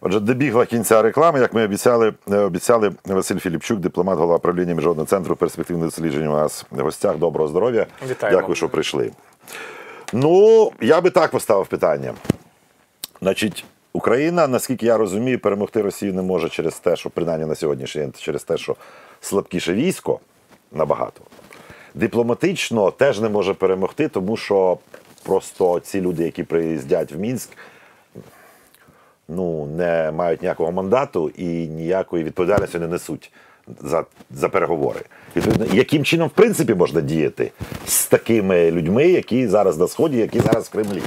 Отже, добігла кінця реклами. Як ми обіцяли, е, обіцяли Василь Філіпчук, дипломат, голова правління Міжнародного центру перспективних досліджень. У нас в гостях. Доброго здоров'я. Вітаємо. Дякую, що прийшли. Ну, я би так поставив питання. Значить, Україна, наскільки я розумію, перемогти Росію не може через те, що принаймні на сьогоднішній день через те, що слабкіше військо набагато. Дипломатично теж не може перемогти, тому що просто ці люди, які приїздять в Мінськ, ну, не мають ніякого мандату і ніякої відповідальності не несуть за, за переговори. Відповідно, яким чином, в принципі, можна діяти з такими людьми, які зараз на Сході, які зараз в Кремлі?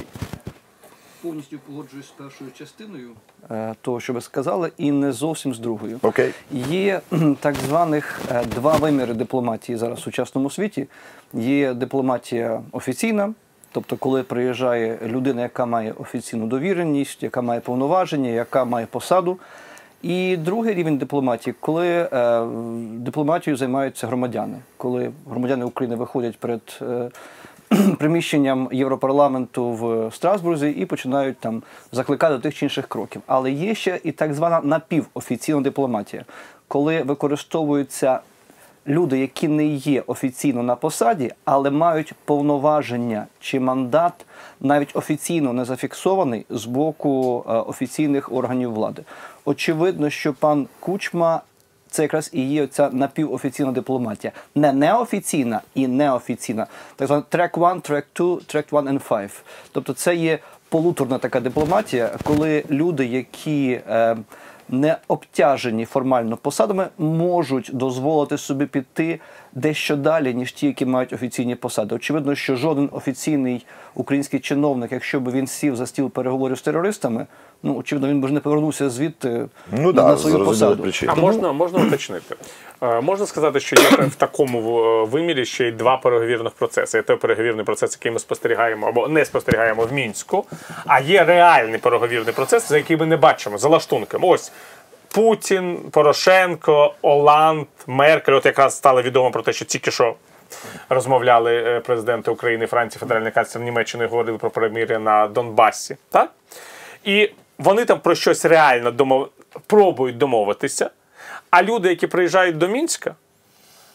Повністю погоджуюсь з першою частиною. е, того, що ви сказали, і не зовсім з другою. Окей. Є так званих е, два виміри дипломатії зараз в сучасному світі. Є дипломатія офіційна, тобто, коли приїжджає людина, яка має офіційну довіреність, яка має повноваження, яка має посаду. І другий рівень дипломатії, коли е, дипломатією займаються громадяни, коли громадяни України виходять перед е, приміщенням Європарламенту в Страсбурзі і починають там закликати до тих чи інших кроків. Але є ще і так звана напівофіційна дипломатія, коли використовуються люди, які не є офіційно на посаді, але мають повноваження чи мандат навіть офіційно не зафіксований з боку е, офіційних органів влади. Очевидно, що пан Кучма це якраз і є ця напівофіційна дипломатія. Не неофіційна і неофіційна. Так звана track 1, track 2, track 1 and 5. Тобто це є полуторна така дипломатія, коли люди, які е, не обтяжені формально посадами, можуть дозволити собі піти дещо далі, ніж ті, які мають офіційні посади. Очевидно, що жоден офіційний український чиновник, якщо б він сів за стіл переговорів з терористами, ну очевидно, він би ж не повернувся звідти Ну на, да, на свою посаду. причин. А можна, можна уточнити? Е, Можна сказати, що є в такому е, вимірі ще й два переговірних процеси. Є той переговірний процес, який ми спостерігаємо або не спостерігаємо в Мінську, а є реальний переговірний процес, за який ми не бачимо за лаштунками. Ось Путін, Порошенко, Оланд, Меркель. От якраз стало відомо про те, що тільки що розмовляли е, президенти України, Франції, Федеральний канцлер Німеччини говорили про перемир'я на Донбасі. Так? І вони там про щось реально домов... пробують домовитися. А люди, які приїжджають до Мінська,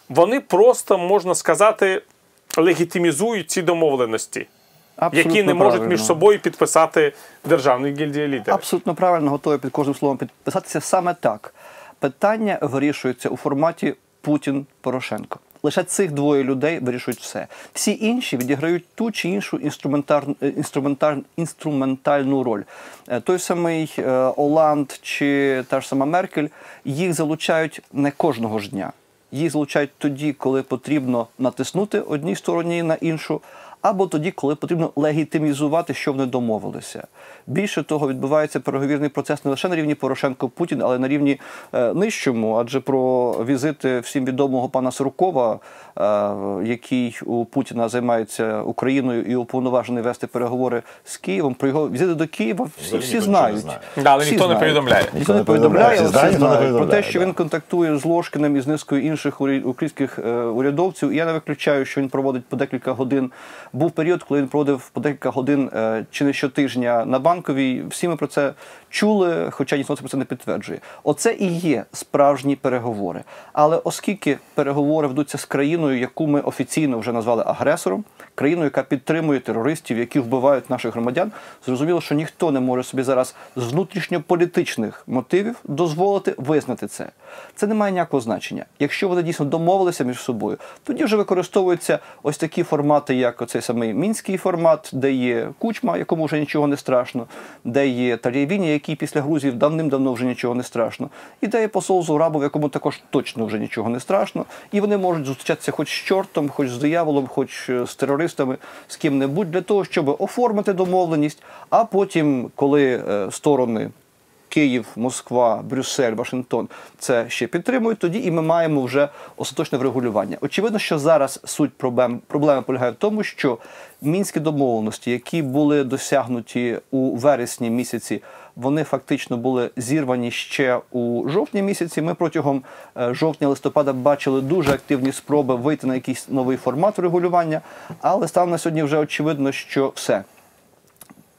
вони просто, можна сказати, легітимізують ці домовленості, Абсолютно які не можуть правильно. між собою підписати державні гільдії лідерів. Абсолютно правильно готові під кожним словом підписатися саме так. Питання вирішується у форматі Путін-Порошенко. Лише цих двоє людей вирішують все. Всі інші відіграють ту чи іншу інструментар- е, інструментар- інструментальну роль. Е, Той самий е, Оланд чи та ж сама Меркель їх залучають не кожного ж дня. Їх залучають тоді, коли потрібно натиснути одній стороні на іншу, або тоді, коли потрібно легітимізувати, що вони домовилися. Більше того, відбувається переговірний процес не лише на рівні Порошенко-Путін, але й на рівні е, нижчому, адже про візити всім відомого пана Суркова, е, який у Путіна займається Україною і уповноважений вести переговори з Києвом. Про його візити до Києва всі, всі не знають. Да, але Всі ніхто не повідомляє. Ніхто не не повідомляє. повідомляє, Всі знають, не знають. Про те, що він контактує з Ложкиним і з низкою інших українських е, урядовців. І я не виключаю, що він проводить по декілька годин. Був період, коли він проводив по декілька годин е, чи не щотижня на банковій. Всі ми про це чули, хоча ніхто це не підтверджує. Оце і є справжні переговори. Але оскільки переговори ведуться з країною, яку ми офіційно вже назвали агресором, країною, яка підтримує терористів, які вбивають наших громадян, зрозуміло, що ніхто не може собі зараз з внутрішньополітичних мотивів дозволити визнати це. Це не має ніякого значення. Якщо вони дійсно домовилися між собою, тоді вже використовуються ось такі формати, як оцей самий мінський формат, де є кучма, якому вже нічого не страшно, де є Тарєвіні, який після Грузії давним-давно вже нічого не страшно, і де є посол Зурабов, якому також точно вже нічого не страшно. І вони можуть зустрічатися хоч з чортом, хоч з дияволом, хоч е, з терористами, з ким-небудь, для того, щоб оформити домовленість, а потім, коли е, сторони. Київ, Москва, Брюссель, Вашингтон це ще підтримують. Тоді і ми маємо вже остаточне врегулювання. Очевидно, що зараз суть проблем проблеми полягає в тому, що мінські домовленості, які були досягнуті у вересні місяці, вони фактично були зірвані ще у жовтні місяці. Ми протягом е, жовтня-листопада бачили дуже активні спроби вийти на якийсь новий формат регулювання, але станом на сьогодні вже очевидно, що все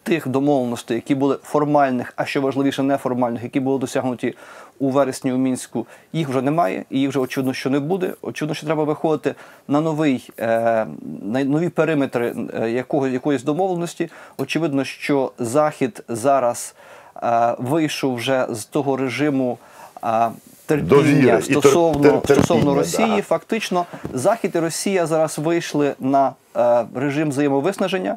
тих домовленостей, які були формальних, а що важливіше, неформальних, які були досягнуті у вересні у мінську, їх вже немає, і їх вже очевидно, що не буде. Очевидно, що треба виходити на новий е, на нові периметри е, якого, якоїсь домовленості. Очевидно, що Захід зараз вийшов вже з того режиму. е, Терпіння Довіри і тер- стосовно, тер- терпіння, стосовно Росії, да. фактично Захід і Росія зараз вийшли на е, режим взаємовиснаження.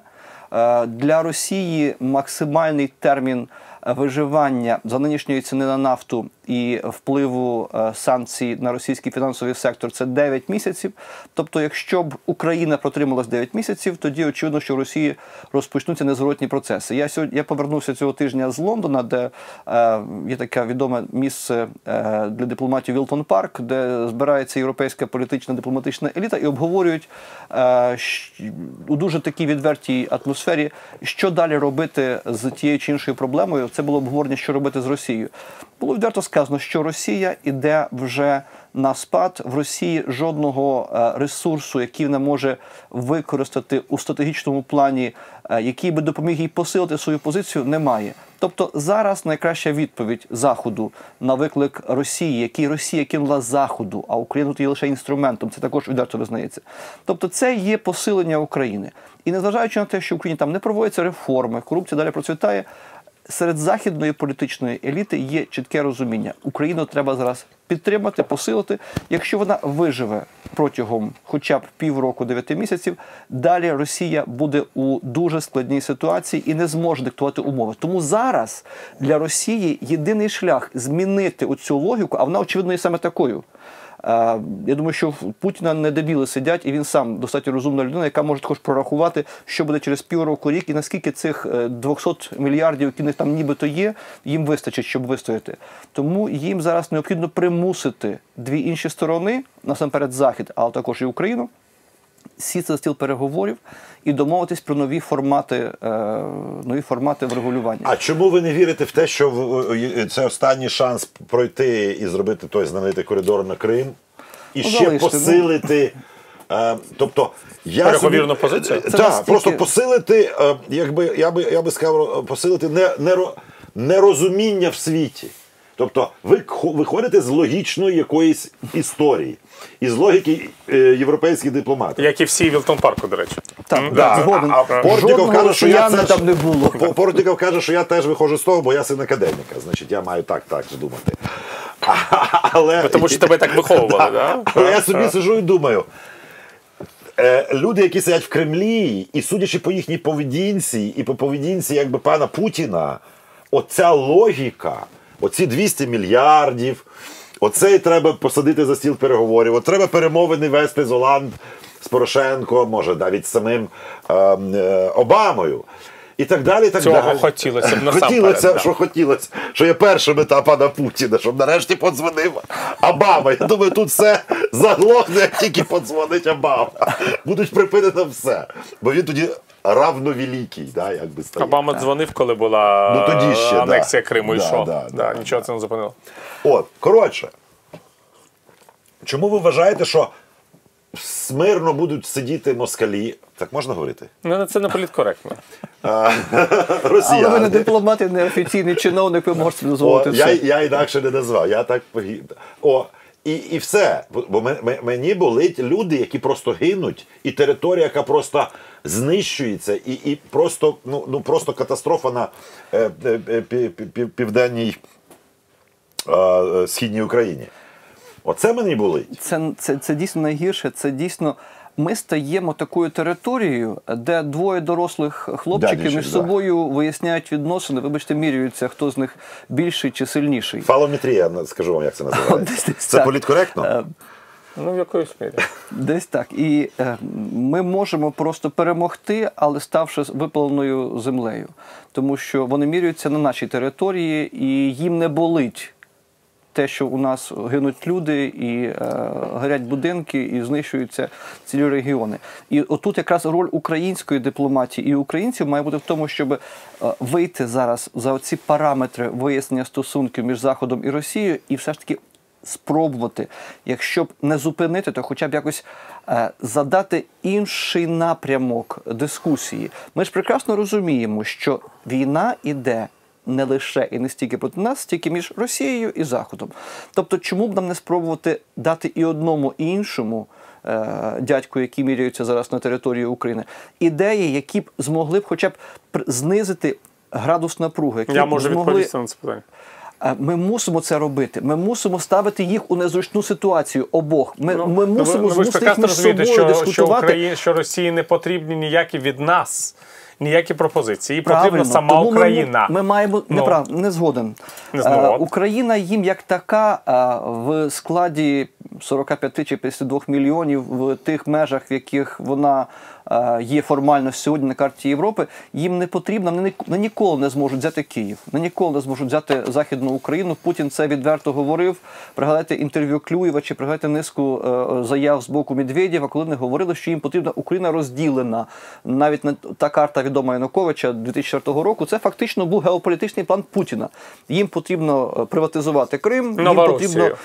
Е, для Росії максимальний термін е, виживання за нинішньої ціни на нафту і впливу е, санкцій на російський фінансовий сектор це 9 місяців. Тобто, якщо б Україна протрималась 9 місяців, тоді очевидно, що в Росії розпочнуться незворотні процеси. Я сьогодні я повернувся цього тижня з Лондона, де е, є таке відоме місце е, для дипломатів Вілтон Парк, де збирається європейська політична дипломатична еліта і обговорюють е, у дуже такій відвертій атмосфері, що далі робити з тією чи іншою проблемою. Це було обговорення, що робити з Росією. Було відверто сказано, що Росія іде вже на спад. В Росії жодного е, ресурсу, який вона може використати у стратегічному плані, е, який би допоміг їй посилити свою позицію, немає. Тобто зараз найкраща відповідь Заходу на виклик Росії, який Росія кинула Заходу, а Україна тут є лише інструментом. Це також відверто визнається. Тобто, це є посилення України. І незважаючи на те, що в Україні там не проводяться реформи, корупція далі процвітає. Серед західної політичної еліти є чітке розуміння. Україну треба зараз підтримати, посилити. Якщо вона виживе протягом хоча б півроку, дев'яти місяців, далі Росія буде у дуже складній ситуації і не зможе диктувати умови. Тому зараз для Росії єдиний шлях змінити оцю логіку, а вона очевидно є саме такою. Е, Я думаю, що в Путіна не дебіли сидять, і він сам достатньо розумна людина, яка може також прорахувати, що буде через півроку рік, і наскільки цих е, 200 мільярдів, які них там нібито є, їм вистачить, щоб вистояти. Тому їм зараз необхідно примусити дві інші сторони, насамперед Захід, але також і Україну, сісти за стіл переговорів і домовитись про нові формати, е, нові формати врегулювання. А чому ви не вірите в те, що це останній шанс пройти і зробити той знаменитий коридор на Крим? І Ну, ще залиште, ну. посилити. Е, тобто, я Переговірну собі- позицію? Е, Це Так, настільки- просто посилити, якби я би я би сказав, посилити не, неро- нерозуміння в світі. Тобто, ви виходите з логічної якоїсь історії, із логіки е, європейських дипломатів. Як і всі Вілтон Парку, до речі. Так, Да, згоден. а Портніков каже, що я теж, там не було. По- Портніков каже, що я теж виходжу з того, бо я син академіка. Значить, я маю так, так думати. Але, Тому що тебе так виховували, да? але я собі сижу і думаю. е, Люди, які сидять в Кремлі, і судячи по їхній поведінці, і по поведінці якби пана Путіна, оця логіка, оці 200 мільярдів, оцей треба посадити за стіл переговорів, от треба перемовини вести з Оланд, з Порошенко, може навіть з самим е, е, Обамою. І так далі. і так Цього далі. хотілося б насамперед, Хотілося, да. що хотілося, що є перша мета пана Путіна, щоб нарешті подзвонив Обама. Я думаю, тут все заглохне, як тільки подзвонить Обама. Будуть припинено все. Бо він тоді равновеликий, да, як би стає. Обама дзвонив, коли була Ну, тоді ще, е, анексія да. Криму, і Да, що? да, Да, да, Нічого це не зупинило. От, коротше. Чому ви вважаєте, що смирно будуть сидіти москалі? Так можна говорити? Ну, це не політкоректно. Росіяни. Але ви не дипломат і не офіційний чиновник, ви можете дозволити я, все. я інакше не назвав. Я так. О, і, і все. Бо мен- мен- мені болить люди, які просто гинуть, і територія, яка просто знищується, і, і просто, ну, ну, просто катастрофа на е, е, е, пі- пі- пі- південній е, східній Україні. Оце мені болить. Це, це, це дійсно найгірше. Це дійсно. Ми стаємо такою територією, де двоє дорослих хлопчиків між да. собою виясняють відносини. Вибачте, міряються, хто з них більший чи сильніший. Фалометрія, скажу вам, як це називається. Це політкоректно? Е, Ну, в якоїсь мірі. Десь так. І е, ми можемо просто перемогти, але ставши випаленою землею. Тому що вони міряються на нашій території, і їм не болить те, що у нас гинуть люди, і е, горять будинки, і знищуються цілі регіони. І отут якраз роль української дипломатії і українців має бути в тому, щоб е, вийти зараз за оці параметри вияснення стосунків між Заходом і Росією, і все ж таки спробувати, якщо б не зупинити, то хоча б якось е, задати інший напрямок дискусії. Ми ж прекрасно розуміємо, що війна іде не лише і не стільки проти нас, стільки між Росією і Заходом. Тобто, чому б нам не спробувати дати і одному, і іншому е, дядьку, які міряються зараз на території України, ідеї, які б змогли б хоча б знизити градус напруги, які Я можу змогли відповісти на це питання. Ми мусимо це робити. Ми мусимо ставити їх у незручну ситуацію обох. Ми, Ну, ми ну, мусимо ну, ви змусити їх між собою що, що, дискутувати. Україні, що Росії не потрібні ніякі від нас, ніякі пропозиції. Їй потрібна Правильно. сама Тому Україна. Ми, маємо Ну. неправ, не згоден. Не. Е, Україна їм як така е, в складі 45 чи 52 мільйонів в тих межах, в яких вона є формально сьогодні на карті Європи, їм не потрібно, вони, ніколи не зможуть взяти Київ, вони ніколи не зможуть взяти Західну Україну. Путін це відверто говорив. Пригадайте інтерв'ю Клюєва чи пригадайте низку е, заяв з боку Медведєва, коли вони говорили, що їм потрібна Україна розділена. Навіть та карта відома Януковича 2004 року. Це фактично був геополітичний план Путіна. Їм потрібно е, приватизувати Крим, їм потрібно е,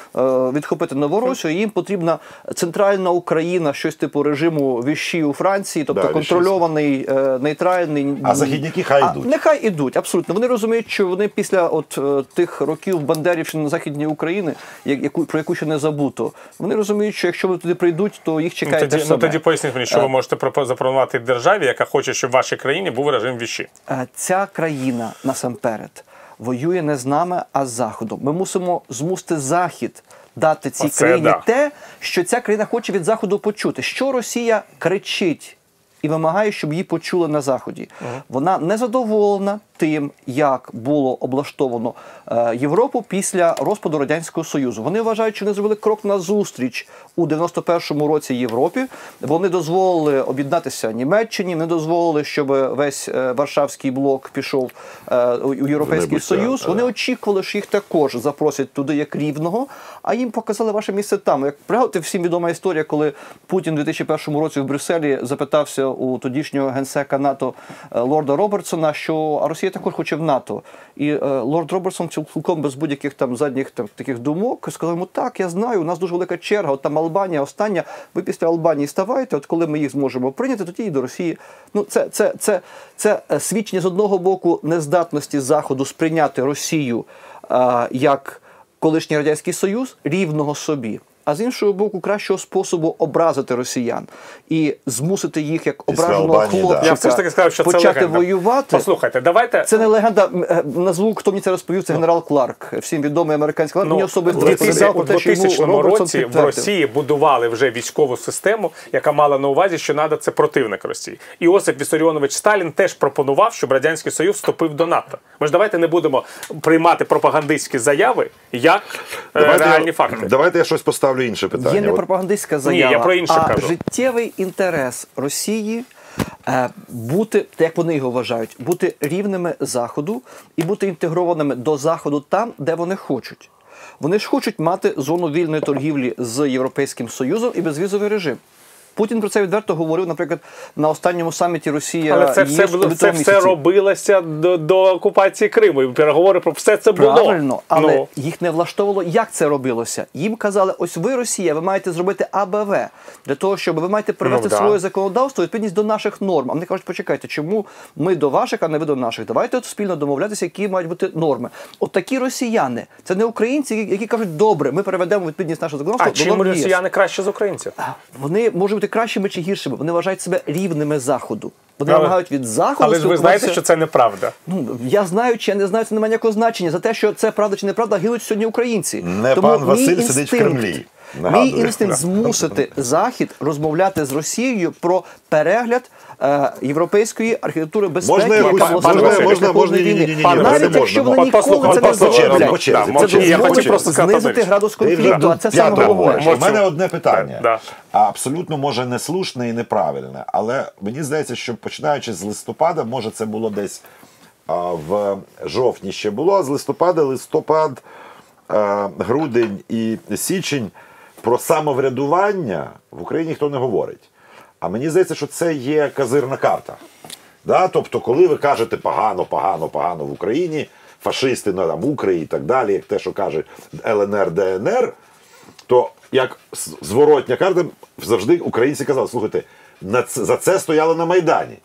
відхопити Новоросію. Їм потрібна центральна Україна, щось типу режиму Віщі у Франції, тобто Да, контрольований, е, нейтральний. А західняки хай А, йдуть. Нехай ідуть, абсолютно. Вони розуміють, що вони після от е, тих років Бандерівщини на західній Україні, я- яку про яку ще не забуто. Вони розуміють, що якщо вони туди прийдуть, то їх Ну, чекає те тоді, ну, тоді поясніть мені, що ви можете пропо- запропонувати державі, яка хоче, щоб в вашій країні був режим віші. Е, Ця країна насамперед воює не з нами, а з Заходом. Ми мусимо змусити Захід дати цій Оце країні да. те, що ця країна хоче від Заходу почути. Що Росія кричить і вимагає, щоб її почули на Заході. Вона не задоволена тим, як було облаштовано е, Європу після розпаду Радянського Союзу. Вони вважають, що вони зробили крок назустріч у 91-му році Європі. Вони дозволили об'єднатися Німеччині, не дозволили, щоб весь е, Варшавський блок пішов е, у Європейський Союз. Вони очікували, що їх також запросять туди як рівного, а їм показали ваше місце там. Як пригадуєте, всім відома історія, коли Путін у 2001 році в Брюсселі запитався у тодішнього генсека НАТО лорда Робертсона, що а Росія також хоче в НАТО. І е, лорд Робертсон цілком без будь-яких там задніх там таких думок сказав йому: так, я знаю, у нас дуже велика черга. От там Албанія, остання. Ви після Албанії ставайте. От коли ми їх зможемо прийняти, тоді і до Росії. Ну це, це, це, це е, свідчення з одного боку нездатності Заходу сприйняти Росію е, як колишній радянський союз рівного собі. А з іншого боку, кращого способу образити росіян і змусити їх як ображеного Албанії, да. хлопчика Я все ж таки сказав, що це почати легенда. воювати. Послухайте, давайте. Це не легенда. Е, Назву, хто мені це розповів, це генерал Кларк, всім відомий американський. Ну, Мені особисто в 2000 розповідав у про те, що йому році в. Росії будували вже військову систему, яка мала на увазі, що НАТО це противник Росії. І Осип Вісаріонович Сталін теж пропонував, щоб радянський Союз вступив до НАТО. Ми ж давайте не будемо приймати пропагандистські заяви як е, реальні факти. давайте я щось поставлю інше питання. Є не пропагандистська заява, я про інше а кажу. життєвий інтерес Росії е, бути, як вони його вважають, бути рівними Заходу і бути інтегрованими до Заходу там, де вони хочуть. Вони ж хочуть мати зону вільної торгівлі з Європейським Союзом і безвізовий режим. Путін про це відверто говорив, наприклад, на останньому саміті Росія Але це все, у це все робилося до, до окупації Криму. І переговори про все це було. Правильно, але Ну. їх не влаштовувало, як це робилося. Їм казали, ось ви, Росія, ви маєте зробити АБВ для того, щоб ви маєте привести Ну, да. своє законодавство відповідність до наших норм. А вони кажуть, почекайте, чому ми до ваших, а не ви до наших? Давайте от спільно домовлятися, які мають бути норми. От такі росіяни, це не українці, які- кажуть, добре, ми переведемо відповідність нашого А законодавства. до чим росіяни краще з українців? Вони можуть бути кращими чи гіршими. Вони вважають себе рівними заходу. Вони Але- вимагають від заходу. Але ж ви знаєте, що це неправда. Ну, я знаю, чи я не знаю, це не має ніякого значення. За те, що це правда чи неправда, гинуть сьогодні українці. Не Тому пан Василь інстинкт, сидить в Кремлі. Мій інстинкт змусити Захід розмовляти з Росією про перегляд європейської архітектури безпеки, Можна яка можна- веде можна- можна- війни. ні-ні-ні-ні, Навіть якщо вони ніколи це не зроблять, по це дозволить знизити градус конфлікту, а це саме головне. У мене одне питання. А Абсолютно може не слушне і неправильне, але мені здається, що починаючи з листопада, може це було десь а, в жовтні ще було, а з листопада, листопад, а, грудень і січень про самоврядування в Україні ніхто не говорить. А мені здається, що це є казирна карта. Да? Тобто, коли ви кажете погано, погано, погано в Україні, фашисти на там Укрі і так далі, як те, що каже ЛНР, ДНР, то як зворотня карта завжди українці казали, слухайте, за це стояли на Майдані.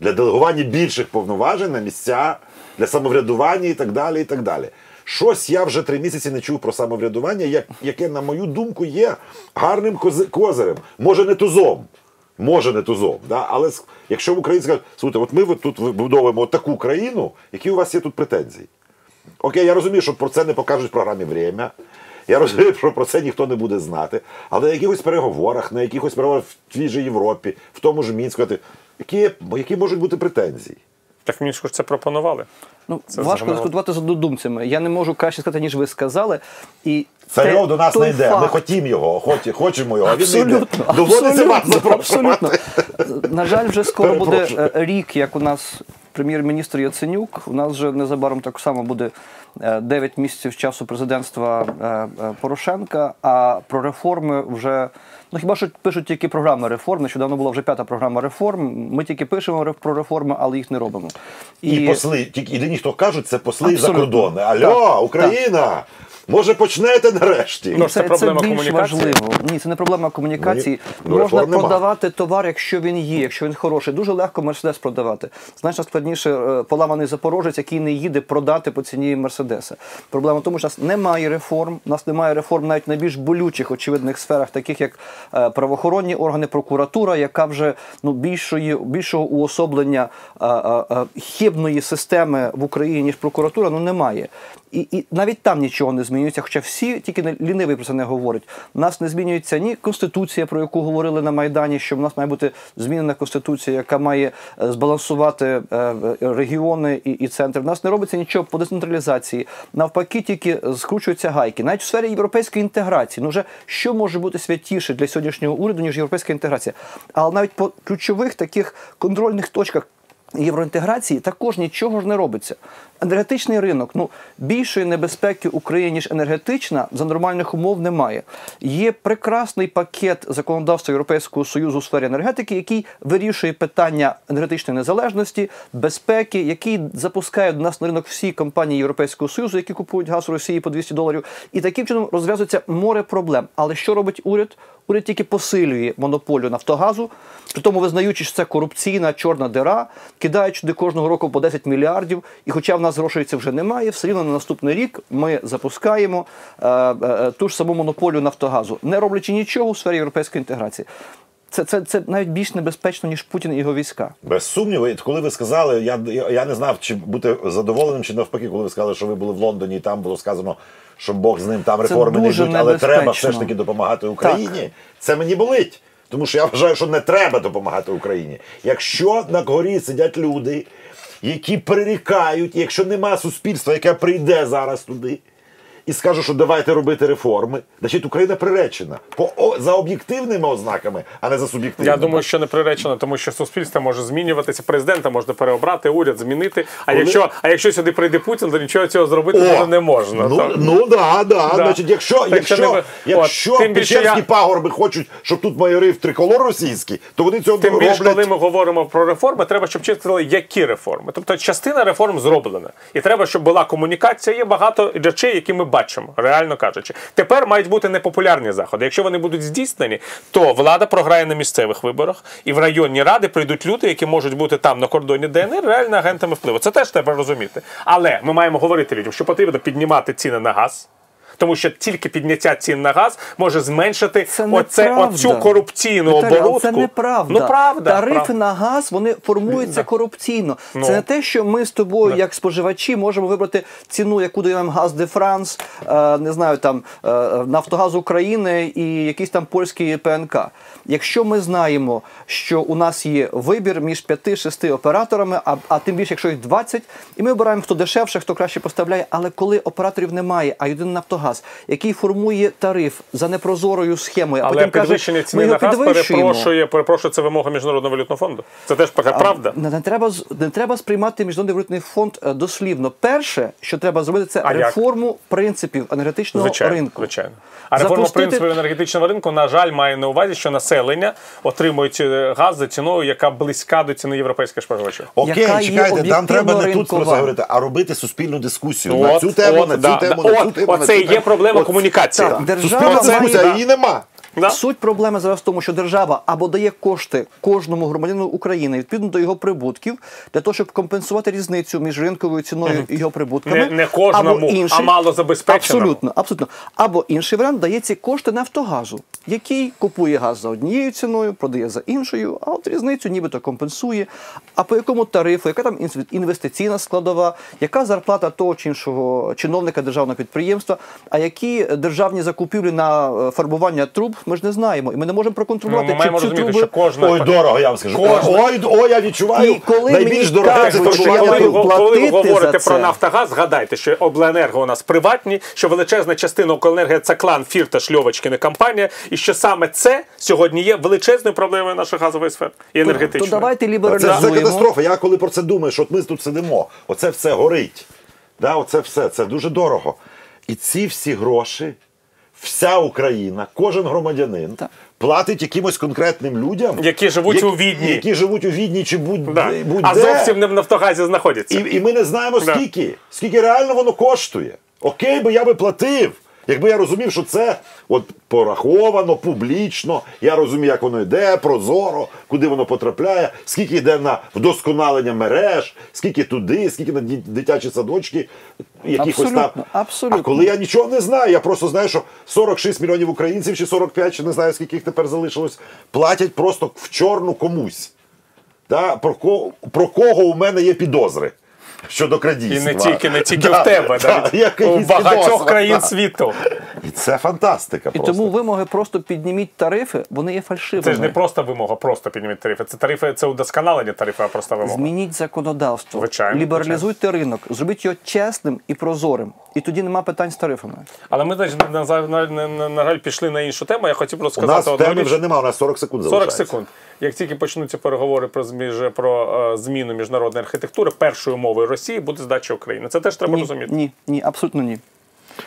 Для делегування більших повноважень на місця, для самоврядування і так далі. і так далі. Щось я вже три місяці не чув про самоврядування, яке, на мою думку, є гарним козирем. Може, не тузом. Може, не тузом. Да? Але якщо українці кажуть, слухайте, от ми тут вибудовуємо таку країну, які у вас є тут претензії? Окей, я розумію, що про це не покажуть в програмі «Время». Я розумію, що про це ніхто не буде знати. Але на якихось переговорах, на якихось переговорах в тій же Європі, в тому ж Мінську, які, які можуть бути претензії? Так мені ж це пропонували. Ну, Це важко дискутувати з однодумцями. Я не можу краще сказати, ніж ви сказали. І Царьов до нас не йде. Ми хотімо його, хоч- хочемо його, Абсолютно, він не йде. Абсолютно, Доводиться вас абсолютно, На жаль, вже скоро буде е, рік, як у нас прем'єр-міністр Яценюк. У нас вже незабаром так само буде 9 місяців часу президентства е, е, Порошенка. А про реформи вже ну хіба що пишуть тільки програми реформ. Нещодавно була вже п'ята програма реформ. Ми тільки пишемо про реформи, але їх не робимо. І, посли, тільки єдині, хто кажуть, це посли за кордони. Альо, Так, Україна! Може почнете нарешті? Ну, це проблема більш комунікації? важливо. Ні, це не проблема комунікації. Ну, Можна реформ нема. продавати товар, якщо він є, якщо він хороший. Дуже легко мерседес продавати. Значно складніше е, поламаний запорожець, який не їде продати по ціні мерседеса. Проблема в тому, що у нас немає реформ. У нас немає реформ навіть в найбільш болючих очевидних сферах, таких як е, правоохоронні органи, прокуратура, яка вже ну більшої більшого уособлення е, е, хибної системи в Україні ніж прокуратура, ну немає. І, і навіть там нічого не змінюється, хоча всі тільки лінивий про це не говорять. У нас не змінюється ні конституція, про яку говорили на майдані, що в нас має бути змінена конституція, яка має е, збалансувати е, е, регіони і, і центр. У нас не робиться нічого по децентралізації. Навпаки, тільки скручуються гайки. Навіть в сфері європейської інтеграції. Ну вже що може бути святіше для сьогоднішнього уряду ніж європейська інтеграція? Але навіть по ключових таких контрольних точках євроінтеграції також нічого ж не робиться. Енергетичний ринок, ну більшої небезпеки Україні, ніж енергетична, за нормальних умов немає. Є прекрасний пакет законодавства Європейського Союзу у сфері енергетики, який вирішує питання енергетичної незалежності, безпеки, який запускає до нас на ринок всі компанії Європейського Союзу, які купують газ у Росії по 200 доларів. І таким чином розв'язується море проблем. Але що робить уряд? Уряд тільки посилює монополію Нафтогазу, при тому визнаючи, що це корупційна чорна дира, кидають сюди кожного року по 10 мільярдів. І хоча в нас грошей це вже немає, все рівно на наступний рік ми запускаємо е, е, е, ту ж саму монополію Нафтогазу, не роблячи нічого у сфері європейської інтеграції. Це, це, це навіть більш небезпечно, ніж Путін і його війська. Без сумніву, коли ви сказали, я, я не знав, чи бути задоволеним, чи навпаки, коли ви сказали, що ви були в Лондоні, і там було сказано, що Бог з ним там реформи не йдуть, але треба все ж таки допомагати Україні. Це мені болить. Тому що я вважаю, що не треба допомагати Україні. Якщо на горі сидять люди, які прирікають, якщо нема суспільства, яке прийде зараз туди. І скаже, що давайте робити реформи, значить Україна приречена по о, за об'єктивними ознаками, а не за суб'єктивними. Я думаю, що не приречено, тому що суспільство може змінюватися, президента можна переобрати, уряд змінити. А Коли- якщо а якщо сюди прийде Путін, то нічого цього зробити вже не можна. Ну, Так. ну да, да. Да. Значить, якщо, Так якщо, що не якщо От, Печерські я- пагорби хочуть, щоб тут майорив триколор російський, то вони цього Тим більше, роблять. коли ми говоримо про реформи, треба, щоб чітко сказали, які реформи. Тобто частина реформ зроблена. І треба, щоб була комунікація. Є багато речей, які ми бачимо, реально кажучи. Тепер мають бути непопулярні заходи. Якщо вони будуть здійснені, то влада програє на місцевих виборах, і в районні ради прийдуть люди, які можуть бути там на кордоні ДНР, реально агентами впливу. Це теж треба розуміти. Але ми маємо говорити людям, що потрібно піднімати ціни на газ. Тому що тільки підняття цін на газ може зменшити Це оце, оцю корупційну Віталій, оборудку. Це неправда. Ну правда. Тарифи правда. на газ вони формуються корупційно. Ну. Це не те, що ми з тобою, як споживачі, можемо вибрати ціну, яку дає нам газ де Франс, е, не знаю, там е, Нафтогаз України і якийсь там польський ПНК. Якщо ми знаємо, що у нас є вибір між 5-6 операторами, а, а тим більше, якщо їх 20, і ми обираємо, хто дешевше, хто краще поставляє. Але коли операторів немає, а єдиний Нафтогаз Нафтогаз, який формує тариф за непрозорою схемою, а Але потім каже, підвищення ми ціни його на газ перепрошує, перепрошує, це вимога Міжнародного валютного фонду. Це теж така правда. Не, не треба не треба сприймати міжнародний валютний фонд е, дослівно. Перше, що треба зробити, це А як? реформу принципів енергетичного Звичайно, ринку. звичайно. А реформа Запустити- принципів енергетичного ринку, на жаль, має на увазі, що населення отримують е, газ за ціною, яка близька до ціни європейських споживачів. Окей, яка чекайте, там треба не тут просто ринкова. говорити, а робити суспільну дискусію на цю тему, на цю да, тему, да. на цю От, тему. на Оце тему. Є проблема комунікації. Держава Суспільна має- дискусія, її нема. Да? Суть проблеми зараз в тому, що держава або дає кошти кожному громадянину України відповідно до його прибутків для того, щоб компенсувати різницю між ринковою ціною і його прибутками. Не- не кожному, або інший, а малозабезпеченому. Абсолютно, абсолютно. Або інший варіант дає ці кошти Нафтогазу, який купує газ за однією ціною, продає за іншою, а от різницю нібито компенсує. А по якому тарифу, яка там інвестиційна складова, яка зарплата того чи іншого чиновника державного підприємства, а які державні закупівлі на е, фарбування труб, ми ж не знаємо. І ми не можемо Ну, проконтролювати, ми маємо чи розуміти, труби. що кожна Ой, дорого, я вам скажу. Кожна- Ой, ой, я відчуваю. І коли найбільш мені дороге це коли, коли ви говорите про. Нафтогаз, згадайте, що обленерго у нас приватні, що величезна частина Укренергія це клан Фірташ Льовочкіна компанія, і що саме це сьогодні є величезною проблемою нашої газової сфери і То енергетичної. давайте Це, це катастрофа. Я коли про це думаю, що от ми тут сидимо, оце все горить. Да, оце все, це дуже дорого. І ці всі гроші, вся Україна, кожен громадянин Так. платить якимось конкретним людям, Які живуть у Відні. які живуть у Відні чи будь, Да. будь А зовсім не в Нафтогазі знаходяться. І, і ми не знаємо Да. скільки, скільки реально воно коштує. Окей, бо я би платив. Якби я розумів, що це от пораховано публічно, я розумію, як воно йде, прозоро, куди воно потрапляє, скільки йде на вдосконалення мереж, скільки туди, скільки на дитячі садочки, якихось там. Абсолютно. А коли я нічого не знаю, я просто знаю, що 46 мільйонів українців чи 45, чи не знаю, скільки їх тепер залишилось, платять просто в чорну комусь. Да? Про, ко, про кого у мене є підозри щодо І не тільки, не тільки Да, в тебе, да, навіть у багатьох підозра, країн да. світу. І це фантастика. І просто. тому вимоги просто підніміть тарифи, вони є фальшивими. Це ж не просто вимога, просто підніміть тарифи. Це тарифи, це удосконалення тарифу, а просто вимога. Змініть законодавство, Звичайно, лібералізуйте ринок, зробіть його чесним і прозорим. І тоді нема питань з тарифами. Але ми значить, на, на, на, на, на, на жаль, пішли на іншу тему. Я хотів просто у сказати нас одну теми річ. вже немає, у нас 40 секунд 40 секунд. Як тільки почнуться переговори про зміж про е, зміну міжнародної архітектури, першою мовою Росії буде здача України. Це теж треба Ні, розуміти. ні, ні, абсолютно ні.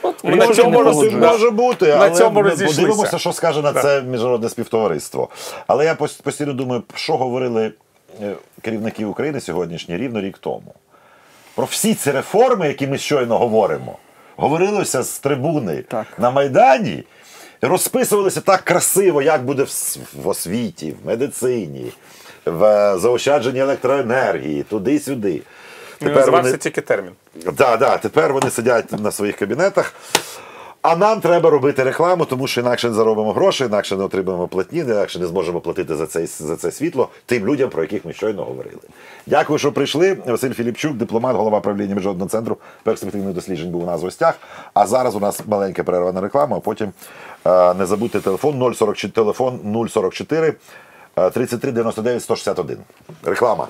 От ми на цьому роз... Може бути, На але цьому ми подивимося, що скаже на це міжнародне співтовариство. Але я постійно думаю, що говорили е, керівники України сьогоднішні рівно рік тому. Про всі ці реформи, які ми щойно говоримо, говорилося з трибуни Так. на Майдані. Розписувалися так красиво, як буде в, в освіті, в медицині, в е, заощадженні електроенергії, туди-сюди. Не називався тільки термін. Да, да, тепер вони сидять на своїх кабінетах. А нам треба робити рекламу, тому що інакше не заробимо гроші, інакше не отримаємо платні, інакше не зможемо платити за це, за це світло тим людям, про яких ми щойно говорили. Дякую, що прийшли. Василь Філіпчук, дипломат, голова правління міжнародного центру перспективних досліджень, був у нас в гостях. А зараз у нас маленька перерва на рекламу, а потім е, не забудьте телефон 044, телефон 044 е, 33 99 161. Реклама.